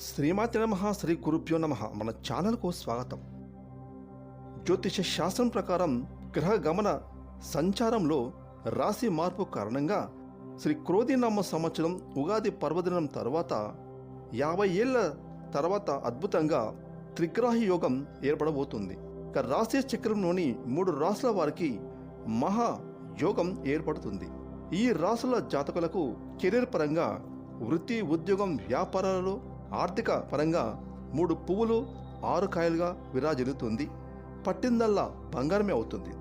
శ్రీమాతి నమ శ్రీ గురుభ్యో నమ. మన ఛానల్కు స్వాగతం. జ్యోతిష శాస్త్రం ప్రకారం గ్రహ గమన సంచారంలో రాశి మార్పు కారణంగా శ్రీ క్రోధినామ సంవత్సరం ఉగాది పర్వదినం తర్వాత యాభై ఏళ్ళ తర్వాత అద్భుతంగా త్రిగ్రాహి యోగం ఏర్పడబోతుంది. ఇక రాశి చక్రంలోని మూడు రాసుల వారికి మహా యోగం ఏర్పడుతుంది. ఈ రాసుల జాతకులకు కెరీర్ పరంగా వృత్తి ఉద్యోగం వ్యాపారాలలో ఆర్థిక పరంగా మూడు పువ్వులు ఆరు కాయలుగా విరాజిల్లుతుంది. పట్టిందల్లా బంగారమే అవుతుంది.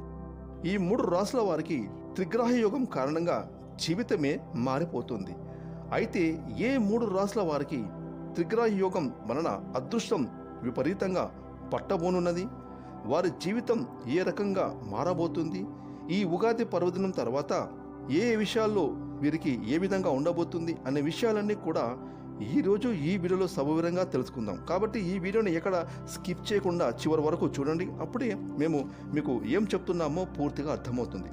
ఈ మూడు రాసుల వారికి త్రిగ్రాహ యోగం కారణంగా జీవితమే మారిపోతుంది. అయితే ఏ మూడు రాసుల వారికి త్రిగ్రాహ యోగం వలన అదృష్టం విపరీతంగా పట్టబోనున్నది? వారి జీవితం ఏ రకంగా మారబోతుంది? ఈ ఉగాది పర్వదినం తర్వాత ఏ ఏ విషయాల్లో వీరికి ఏ విధంగా ఉండబోతుంది? అనే విషయాలన్నీ కూడా ఈరోజు ఈ వీడియోలో సవివరంగా తెలుసుకుందాం. కాబట్టి ఈ వీడియోని ఎక్కడ స్కిప్ చేయకుండా చివరి వరకు చూడండి. అప్పుడే మేము మీకు ఏం చెప్తున్నామో పూర్తిగా అర్థమవుతుంది.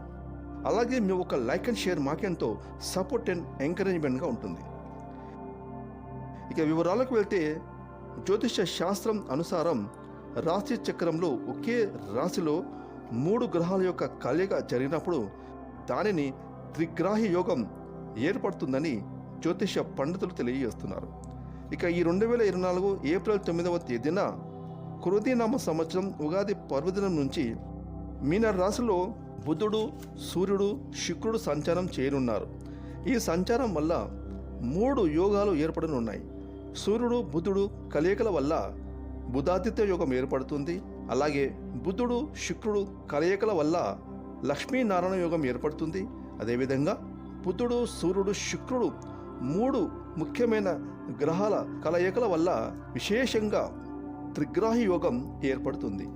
అలాగే మీ ఒక లైక్ అండ్ షేర్ మాకెంతో సపోర్ట్ అండ్ ఎంకరేజ్మెంట్గా ఉంటుంది. ఇక వివరాలకు వెళ్తే జ్యోతిష శాస్త్రం అనుసారం రాశి చక్రంలో ఒకే రాశిలో మూడు గ్రహాల యొక్క కలయిక జరిగినప్పుడు దానిని త్రిగ్రాహి యోగం ఏర్పడుతుందని జ్యోతిష పండితులు తెలియజేస్తున్నారు. ఇక ఈ రెండు వేల ఇరవై నాలుగు ఏప్రిల్ తొమ్మిదవ తేదీన కృతినామ సంవత్సరం ఉగాది పర్వదినం నుంచి మీన రాశిలో బుధుడు సూర్యుడు శుక్రుడు సంచారం చేయనున్నారు. ఈ సంచారం వల్ల మూడు యోగాలు ఏర్పడనున్నాయి. సూర్యుడు బుధుడు కలయికల వల్ల బుధాదిత్య యోగం ఏర్పడుతుంది. అలాగే బుధుడు శుక్రుడు కలయికల వల్ల లక్ష్మీనారాయణ యోగం ఏర్పడుతుంది. అదేవిధంగా బుధుడు సూర్యుడు శుక్రుడు మూడు ముఖ్యమైన గ్రహాల కలయికల వల్ల విశేషంగా త్రిగ్రాహి యోగం ఏర్పడుతుంది.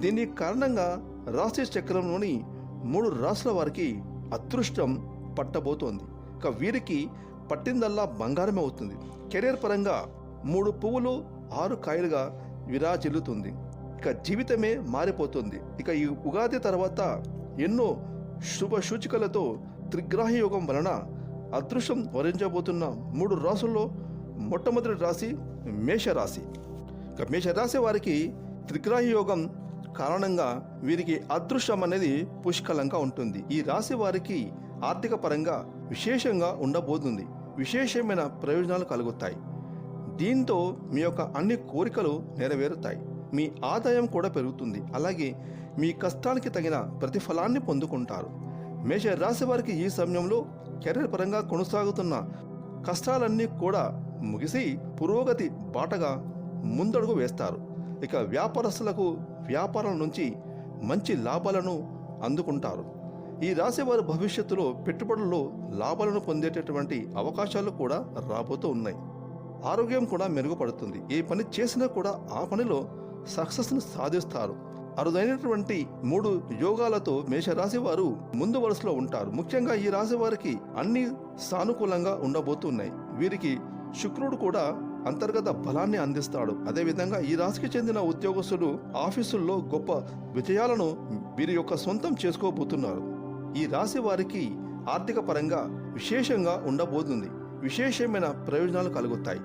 దీని కారణంగా రాశి చక్రంలోని మూడు రాసుల వారికి అదృష్టం పట్టబోతోంది. ఇక వీరికి పట్టిందల్లా బంగారమే అవుతుంది. కెరీర్ పరంగా మూడు పువ్వులు ఆరు కాయలుగా విరాజిల్లుతుంది. ఇక జీవితమే మారిపోతుంది. ఇక ఈ ఉగాది తర్వాత ఎన్నో శుభ సూచికలతో త్రిగ్రాహి యోగం వలన అదృష్టం వరించబోతున్న మూడు రాసుల్లో మొట్టమొదటి రాశి మేషరాశి. ఇక మేషరాశి వారికి త్రిగ్రాహి యోగం కారణంగా వీరికి అదృష్టం అనేది పుష్కలంగా ఉంటుంది. ఈ రాశి వారికి ఆర్థిక పరంగా విశేషంగా ఉండబోతుంది. విశేషమైన ప్రయోజనాలు కలుగుతాయి. దీంతో మీ యొక్క అన్ని కోరికలు నెరవేరుతాయి. మీ ఆదాయం కూడా పెరుగుతుంది. అలాగే మీ కష్టానికి తగిన ప్రతిఫలాన్ని పొందుకుంటారు. మేష రాశి వారికి ఈ సమయంలో కెరీర్ పరంగా కొనసాగుతున్న కష్టాలన్నీ కూడా ముగిసి పురోగతి బాటగా ముందడుగు వేస్తారు. ఇక వ్యాపారస్తులకు వ్యాపారం నుంచి మంచి లాభాలను అందుకుంటారు. ఈ రాశి వారి భవిష్యత్తులో పెట్టుబడుల్లో లాభాలను పొందేటటువంటి అవకాశాలు కూడా రాబోతూ ఉన్నాయి. ఆరోగ్యం కూడా మెరుగుపడుతుంది. ఏ పని చేసినా కూడా ఆ పనిలో సక్సెస్ను సాధిస్తారు. అరుదైనటువంటి మూడు యోగాలతో మేషరాశి వారు ముందు వరుసలో ఉంటారు. ముఖ్యంగా ఈ రాశి వారికి అన్ని సానుకూలంగా ఉండబోతున్నాయి. వీరికి శుక్రుడు కూడా అంతర్గత బలాన్ని అందిస్తాడు. అదేవిధంగా ఈ రాశికి చెందిన ఉద్యోగస్తులు ఆఫీసుల్లో గొప్ప విజయాలను వీరి యొక్క సొంతం చేసుకోబోతున్నారు. ఈ రాశి వారికి ఆర్థిక పరంగా విశేషంగా ఉండబోతుంది. విశేషమైన ప్రయోజనాలు కలుగుతాయి.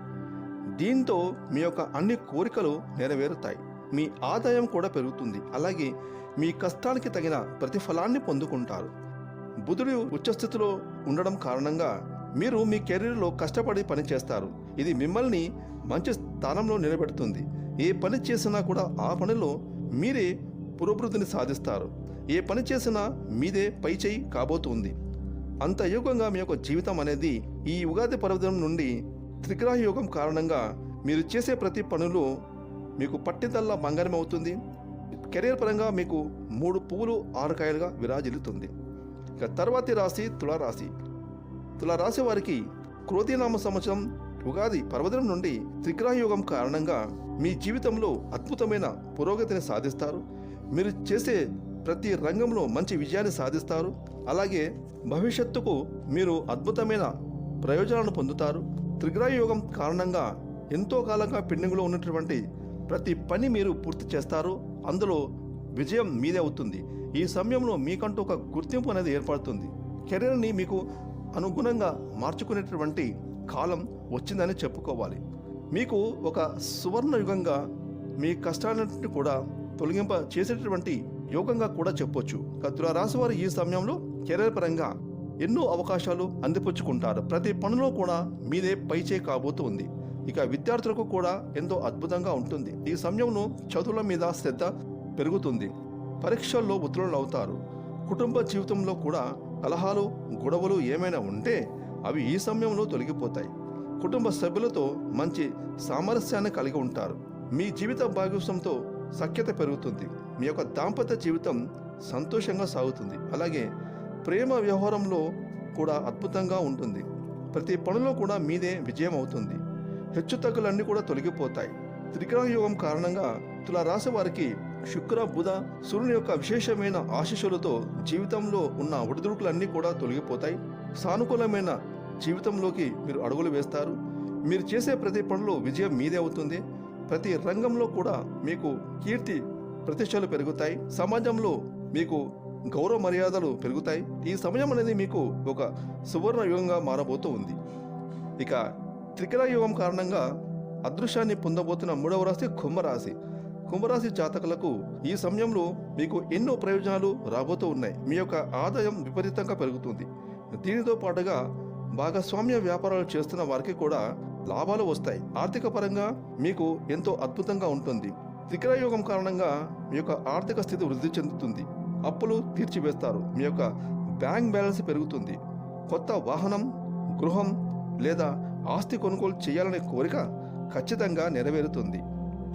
దీంతో మీ యొక్క అన్ని కోరికలు నెరవేరుతాయి. మీ ఆదాయం కూడా పెరుగుతుంది. అలాగే మీ కష్టానికి తగిన ప్రతిఫలాన్ని పొందుకుంటారు. బుధుడు ఉచ్చస్థితిలో ఉండడం కారణంగా మీరు మీ కెరీర్లో కష్టపడి పని చేస్తారు. ఇది మిమ్మల్ని మంచి స్థానంలో నిలబెడుతుంది. ఏ పని చేసినా కూడా ఆ పనిలో మీరే పురోభివృద్ధిని సాధిస్తారు. ఏ పని చేసినా మీదే పై చేయి కాబోతుంది. అంత యోగంగా మీ యొక్క జీవితం అనేది ఈ ఉగాది పర్వదినం నుండి త్రిగ్రహ యోగం కారణంగా మీరు చేసే ప్రతి పనులు మీకు పట్టిదల్లా బంగారం అవుతుంది. కెరీర్ పరంగా మీకు మూడు పువ్వులు ఆరు కాయలుగా విరాజిల్లుతుంది. ఇక తర్వాతి రాశి తులారాశి. తులారాశి వారికి క్రోధీనామ సంవత్సరం ఉగాది పర్వదినం నుండి త్రిగ్రహయోగం కారణంగా మీ జీవితంలో అద్భుతమైన పురోగతిని సాధిస్తారు. మీరు చేసే ప్రతి రంగంలో మంచి విజయాన్ని సాధిస్తారు. అలాగే భవిష్యత్తుకు మీరు అద్భుతమైన ప్రయోజనాలను పొందుతారు. త్రిగ్రహయోగం కారణంగా ఎంతో కాలంగా పెండింగ్లో ఉన్నటువంటి ప్రతి పని మీరు పూర్తి చేస్తారు అందులో విజయం మీదే అవుతుంది. ఈ సమయంలో మీకంటూ ఒక గుర్తింపు అనేది ఏర్పడుతుంది. కెరీర్ని మీకు అనుగుణంగా మార్చుకునేటటువంటి కాలం వచ్చిందని చెప్పుకోవాలి. మీకు ఒక సువర్ణ యుగంగా మీ కష్టాలన్నింటినీ కూడా తొలగింప చేసేటటువంటి యోగంగా కూడా చెప్పొచ్చు. కత్తుల వారు ఈ సమయంలో కెరీర్ పరంగా ఎన్నో అవకాశాలు అందిపుచ్చుకుంటారు. ప్రతి పనిలో కూడా మీదే పైచే కాబోతుంది. ఇక విద్యార్థులకు కూడా ఎంతో అద్భుతంగా ఉంటుంది. ఈ సమయంలో చదువుల మీద శ్రద్ధ పెరుగుతుంది. పరీక్షల్లో ఉత్తీర్ణులు అవుతారు కుటుంబ జీవితంలో కూడా కలహాలు గొడవలు ఏమైనా ఉంటే అవి ఈ సమయంలో తొలగిపోతాయి. కుటుంబ సభ్యులతో మంచి సామరస్యాన్ని కలిగి ఉంటారు. మీ జీవిత భాగస్వామితో సఖ్యత పెరుగుతుంది. మీ యొక్క దాంపత్య జీవితం సంతోషంగా సాగుతుంది. అలాగే ప్రేమ వ్యవహారంలో కూడా అద్భుతంగా ఉంటుంది. ప్రతి పనిలో కూడా మీదే విజయం అవుతుంది. హెచ్చుతగ్గులన్నీ కూడా తొలగిపోతాయి. త్రికరణ యోగం కారణంగా తులారాశి వారికి శుక్ర బుధ సూర్యుని యొక్క విశేషమైన ఆశీస్సులతో జీవితంలో ఉన్న ఒడిదుడుకులన్నీ కూడా తొలగిపోతాయి. సానుకూలమైన జీవితంలోకి మీరు అడుగులు వేస్తారు. మీరు చేసే ప్రతి పనిలో విజయం మీదే అవుతుంది. ప్రతి రంగంలో కూడా మీకు కీర్తి ప్రతిష్టలు పెరుగుతాయి. సమాజంలో మీకు గౌరవ మర్యాదలు పెరుగుతాయి. ఈ సమయం అనేది మీకు ఒక సువర్ణ యుగంగా మారబోతూ ఉంది. ఇక త్రికర యుగం కారణంగా అదృశ్యాన్ని పొందబోతున్న మూడవ రాశి కుంభరాశి. కుంభరాశి జాతకులకు ఈ సమయంలో మీకు ఎన్నో ప్రయోజనాలు రాబోతూ ఉన్నాయి. మీ యొక్క ఆదాయం విపరీతంగా పెరుగుతుంది. దీనితో పాటుగా భాగస్వామ్య వ్యాపారాలు చేస్తున్న వారికి కూడా లాభాలు వస్తాయి. ఆర్థిక పరంగా మీకు ఎంతో అద్భుతంగా ఉంటుంది. త్రికర యోగం కారణంగా మీ యొక్క ఆర్థిక స్థితి వృద్ధి చెందుతుంది. అప్పులు తీర్చివేస్తారు. మీ యొక్క బ్యాంక్ బ్యాలెన్స్ పెరుగుతుంది. కొత్త వాహనం గృహం లేదా ఆస్తి కొనుగోలు చేయాలనే కోరిక ఖచ్చితంగా నెరవేరుతుంది.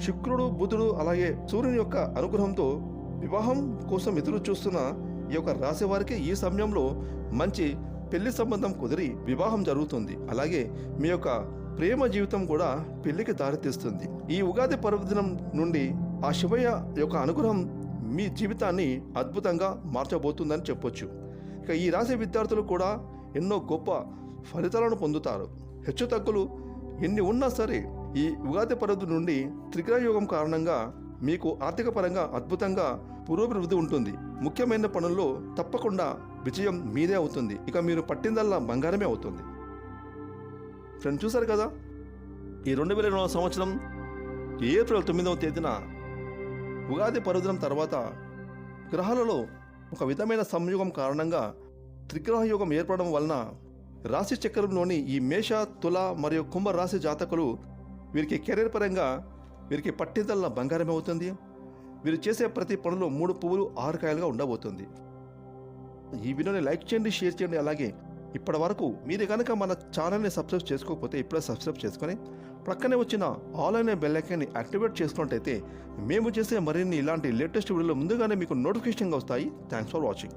శుక్రుడు బుధుడు అలాగే సూర్యుని యొక్క అనుగ్రహంతో వివాహం కోసం ఎదురు చూస్తున్న ఈ యొక్క రాశి వారికి ఈ సమయంలో మంచి పెళ్ళి సంబంధం కుదిరి వివాహం జరుగుతుంది. అలాగే మీ యొక్క ప్రేమ జీవితం కూడా పెళ్ళికి దారితీస్తుంది. ఈ ఉగాది పర్వదినం నుండి ఆ శివయ్య యొక్క అనుగ్రహం మీ జీవితాన్ని అద్భుతంగా మార్చబోతుందని చెప్పొచ్చు. ఇక ఈ రాశి విద్యార్థులు కూడా ఎన్నో గొప్ప ఫలితాలను పొందుతారు. హెచ్చుతగ్గులు ఎన్ని ఉన్నా సరే ఈ ఉగాది పర్వదినం నుండి త్రిగ్రహయోగం కారణంగా మీకు ఆర్థిక పరంగా అద్భుతంగా పురోభివృద్ధి ఉంటుంది. ముఖ్యమైన పనుల్లో తప్పకుండా విజయం మీదే అవుతుంది. ఇక మీరు పట్టిందల్లా బంగారమే అవుతుంది. ఫ్రెండ్ చూశారు కదా? ఈ రెండు వేల ఇరవై సంవత్సరం ఏప్రిల్ తొమ్మిదవ తేదీన ఉగాది పర్వదినం తర్వాత గ్రహాలలో ఒక విధమైన సంయోగం కారణంగా త్రిగ్రహయోగం ఏర్పడడం వలన రాశి చక్రంలోని ఈ మేష తుల మరియు కుంభ రాశి జాతకులు వీరికి కెరీర్ పరంగా వీరికి పట్టిదల్ల బంగారమే అవుతుంది వీరు చేసే ప్రతి పనులు మూడు పువ్వులు ఆరు కాయలుగా ఉండబోతుంది. ఈ వీడియోని లైక్ చేయండి షేర్ చేయండి అలాగే ఇప్పటి వరకు మీరు కనుక మన ఛానల్ని సబ్స్క్రైబ్ చేసుకోకపోతే ఇప్పుడే సబ్స్క్రైబ్ చేసుకొని ప్రక్కనే వచ్చిన ఆల్ అనే బెల్ ఐకాన్ని యాక్టివేట్ చేసుకున్నట్టయితే మేము చేసే మరిన్ని ఇలాంటి లేటెస్ట్ వీడియోలు ముందుగానే మీకు నోటిఫికేషన్గా వస్తాయి. Thanks for watching.